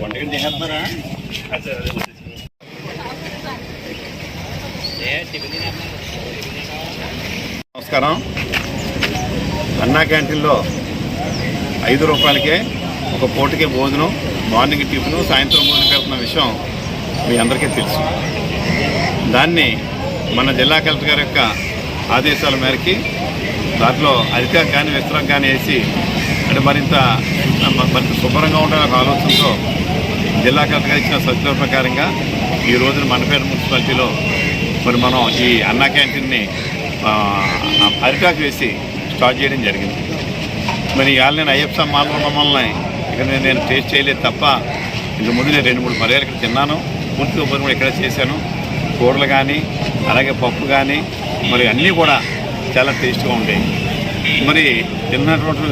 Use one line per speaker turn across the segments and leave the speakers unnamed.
వంటగంట తినేస్తున్నారా? నమస్కారం. అన్నా క్యాంటీన్లో ఐదు రూపాయలకే ఒక పూటకే భోజనం మార్నింగ్ టిఫిన్ సాయంత్రం భోజనం పెడుతున్న విషయం మీ అందరికీ తెలుసు. దాన్ని మన జిల్లా కలెక్టర్ గారి యొక్క ఆదేశాల మేరకి దాంట్లో అధికం కానీ విస్తరం కానీ వేసి అంటే మరింత మరింత శుభ్రంగా ఉండాలనే ఆలోచనతో జిల్లా కలెక్టర్ గారు ఇచ్చిన సర్క్యులర్ ప్రకారంగా ఈ రోజున మనపేట మున్సిపాలిటీలో మరి మనం ఈ అన్నా క్యాంటీన్ని ఆ, అరిటాకు వేసి స్టార్ట్ చేయడం జరిగింది. మరి ఇవాళ నేను అయ్యప్ప మాల మమ్మల్ని ఇక్కడ నేను- టేస్ట్ చేయలేదు తప్ప ఇంత ముందు నేను రెండు మూడు మర్యాదలు ఇక్కడ తిన్నాను. పూర్తిగా ఉపయోగం కూడా ఇక్కడ చేశాను. కూరలు కానీ అలాగే పప్పు కానీ మరి అన్నీ కూడా చాలా టేస్ట్గా ఉండేవి. మరి తిన్నటువంటి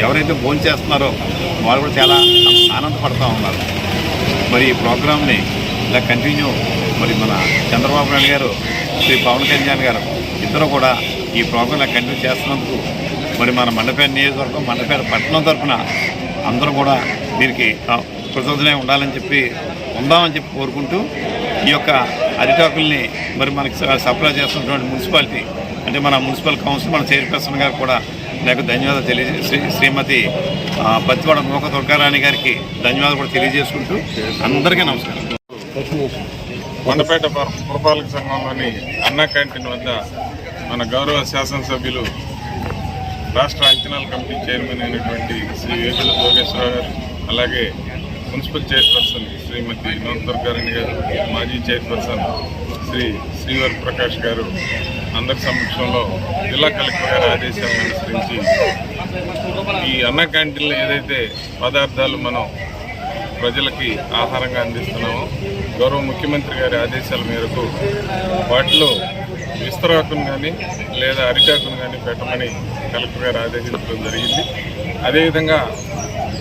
ఎవరైతే భోజనం చేస్తున్నారో వాళ్ళు కూడా చాలా ఆనందపడుతూ ఉన్నారు. మరి ఈ ప్రోగ్రామ్ని ఇలా కంటిన్యూ మరి మన చంద్రబాబు నాయుడు గారు శ్రీ పవన్ కళ్యాణ్ గారు ఇద్దరు కూడా ఈ ప్రోగ్రాం ఇలా కంటిన్యూ చేస్తున్నందుకు మరి మన మండపేట నియోజకవర్గం మండపేట పట్టణం తరఫున అందరూ కూడా దీనికి ఆ, ఉండాలని చెప్పి ఉందామని చెప్పి కోరుకుంటూ ఈ యొక్క అరిటాకుల్ని మరి మనకి సప్లై చేస్తున్నటువంటి మున్సిపాలిటీ అంటే మన మున్సిపల్ కౌన్సిల్ మన చైర్పర్సన్ గారు కూడా నాకు ధన్యవాదాలు తెలియజే శ్రీ శ్రీమతి పత్తివాడ మోక దుర్గారాణి గారికి ధన్యవాదాలు కూడా తెలియజేసుకుంటూ అందరికీ నమస్కారం.
కొండపేట పురపాలక సంఘంలోని అన్నా క్యాంటీన్ వద్ద మన గౌరవ శాసనసభ్యులు రాష్ట్ర అంచనాల కమిటీ చైర్మన్ అయినటువంటి శ్రీ వేగుల జోగేశ్వరరావు గారు అలాగే మున్సిపల్ చైర్పర్సన్ శ్రీమతి నోందుర్గారాణి గారు మాజీ చైర్పర్సన్ శ్రీ శ్రీవర్ ప్రకాష్ గారు అందరి సమక్షంలో జిల్లా కలెక్టర్ గారి ఆదేశాలను అనుసరించి ఈ అన్న క్యాంటీన్లో ఏదైతే పదార్థాలు మనం ప్రజలకి ఆహారంగా అందిస్తున్నామో గౌరవ ముఖ్యమంత్రి గారి ఆదేశాల మేరకు వాటిలో విస్తరాకును కానీ లేదా అరిటాకును కానీ పెట్టమని కలెక్టర్ గారు ఆదేశించడం జరిగింది. అదేవిధంగా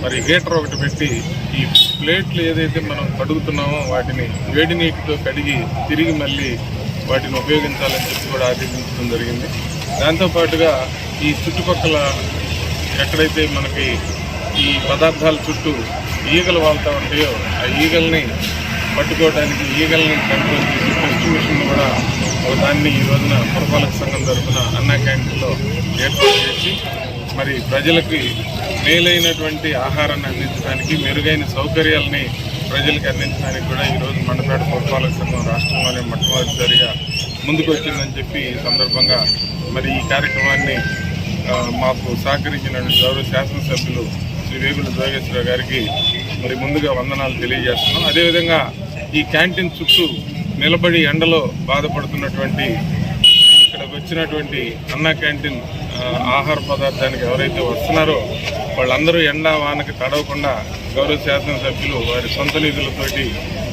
మరి హీటర్ ఒకటి పెట్టి ఈ ప్లేట్లు ఏదైతే మనం కడుగుతున్నామో వాటిని వేడి నీటితో కడిగి తిరిగి మళ్ళీ వాటిని ఉపయోగించాలని చెప్పి కూడా ఆదేశించడం జరిగింది. దాంతోపాటుగా ఈ చుట్టుపక్కల ఎక్కడైతే మనకి ఈ పదార్థాల చుట్టూ ఈగలు వాళ్తూ ఉంటాయో ఆ ఈగల్ని పట్టుకోవడానికి ఈగల్ని కంట్రోల్ చేసి టెస్ట్ మిషన్ కూడా ఒక దాన్ని ఈ రోజున పురపాలక సంఘం తరఫున అన్నా క్యాంటీన్లో ఏర్పాటు చేసి మరి ప్రజలకి మేలైనటువంటి ఆహారాన్ని అందించడానికి మెరుగైన సౌకర్యాలని ప్రజలకు అందించడానికి కూడా ఈరోజు మండపేట పురపాలక సంఘం రాష్ట్రంలోనే మొట్టమొదటిసారిగా ముందుకు వచ్చిందని చెప్పి ఈ సందర్భంగా మరి ఈ కార్యక్రమాన్ని మాకు సహకరించిన గౌరవ శాసనసభ్యులు శ్రీ వేగుల జోగేశ్వరరావు గారికి మరి ముందుగా వందనాలు తెలియజేస్తున్నాం. అదేవిధంగా ఈ క్యాంటీన్ చుట్టూ నిలబడి ఎండలో బాధపడుతున్నటువంటి ఇచ్చినటువంటి వచ్చినటువంటి అన్నా క్యాంటీన్ ఆహార పదార్థానికి ఎవరైతే వస్తున్నారో వాళ్ళందరూ ఎండ వానకి తడవకుండా గౌరవ శాసనసభ్యులు వారి సొంత నిధులతోటి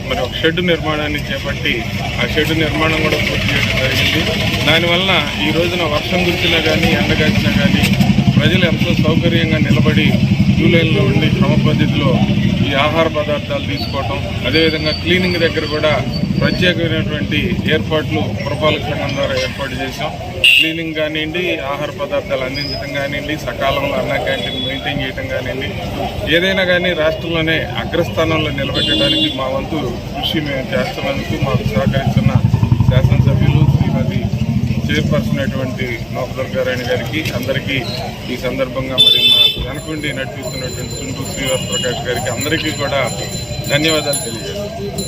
మరి ఒక షెడ్ నిర్మాణాన్ని చేపట్టి ఆ షెడ్ నిర్మాణం కూడా పూర్తి చేయడం జరిగింది. దానివల్ల ఈ రోజున వర్షం కురిచినా కానీ ఎండగాచినా కానీ ప్రజలు ఎంతో సౌకర్యంగా నిలబడి క్యూ లైన్లో ఉండి క్రమ పద్ధతిలో ఈ ఆహార పదార్థాలు తీసుకోవటం అదేవిధంగా క్లీనింగ్ దగ్గర కూడా ప్రత్యేకమైనటువంటి ఏర్పాట్లు పురపాలక సంఘం ద్వారా ఏర్పాటు చేశాం. క్లీనింగ్ కానివ్వండి ఆహార పదార్థాలు అందించడం కానివ్వండి సకాలంలో అన్న క్యాంటీన్ మెయింటైన్ చేయడం కానివ్వండి ఏదైనా కానీ రాష్ట్రంలోనే అగ్రస్థానంలో నిలబెట్టడానికి మా వంతు కృషి మేము చేస్తున్నందుకు మాకు సహకరిస్తున్న శాసనసభ్యులు శ్రీమతి చైర్పర్సన్ అయినటువంటి నోకదుర్గారాయణ గారికి అందరికీ ఈ సందర్భంగా మరి మాకు వెనకుండి నడిపిస్తున్నటువంటి చుంటూ శ్రీవాస్ ప్రకాష్ గారికి అందరికీ కూడా ధన్యవాదాలు తెలియజేస్తాను